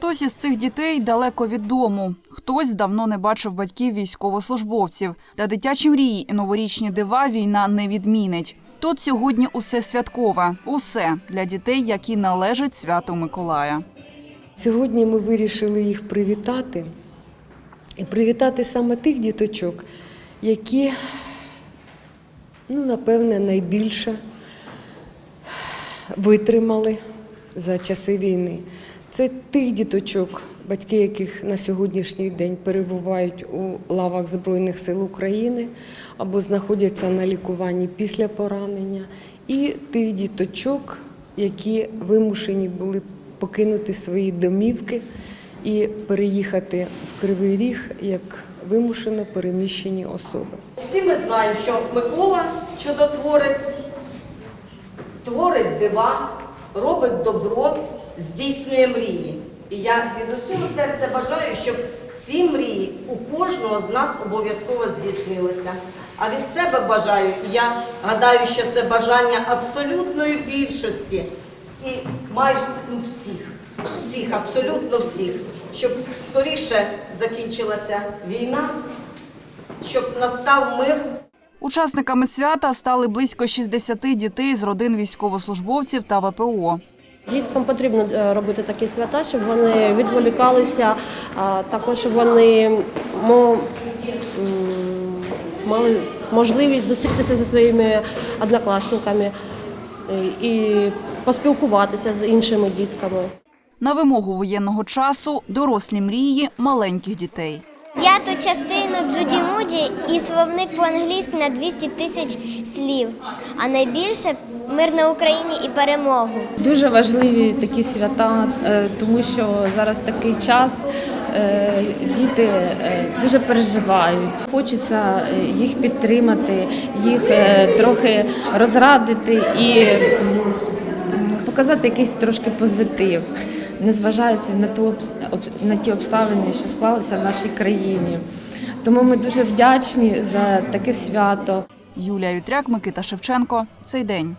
Хтось із цих дітей далеко від дому, хтось давно не бачив батьків військовослужбовців. Та дитячі мрії і новорічні дива війна не відмінить. Тут сьогодні усе святкове, усе для дітей, які належать святу Миколая. Сьогодні ми вирішили їх привітати. І привітати саме тих діточок, які, ну, напевне, найбільше витримали за часи війни. Це тих діточок, батьки яких на сьогоднішній день перебувають у лавах Збройних сил України або знаходяться на лікуванні після поранення, і тих діточок, які вимушені були покинути свої домівки і переїхати в Кривий Ріг як вимушено переміщені особи. Всі ми знаємо, що Микола чудотворець творить дива, робить добро, здійснює мрії. І я від усього серця бажаю, щоб ці мрії у кожного з нас обов'язково здійснилися. А від себе бажаю, і я гадаю, що це бажання абсолютної більшості і майже ну, всіх, всіх, абсолютно всіх, щоб скоріше закінчилася війна, щоб настав мир. Учасниками свята стали близько 60 дітей з родин військовослужбовців та ВПО. Діткам потрібно е, робити такі свята, щоб вони відволікалися, також щоб вони мали можливість зустрітися зі своїми однокласниками і поспілкуватися з іншими дітками. На вимогу воєнного часу дорослі мрії маленьких дітей. Я тут частину Джуді Муді і словник по-англійськи на 200 тисяч слів. А найбільше мир на Україні і перемогу. Дуже важливі такі свята, е, тому що зараз такий час, е, діти е, дуже переживають. Хочеться їх підтримати, їх трохи розрадити і показати якийсь трошки позитив, незважаючи на ту на ті обставини, що склалися в нашій країні. Тому ми дуже вдячні за таке свято. Юлія Вітряк, Микита Шевченко. Цей день.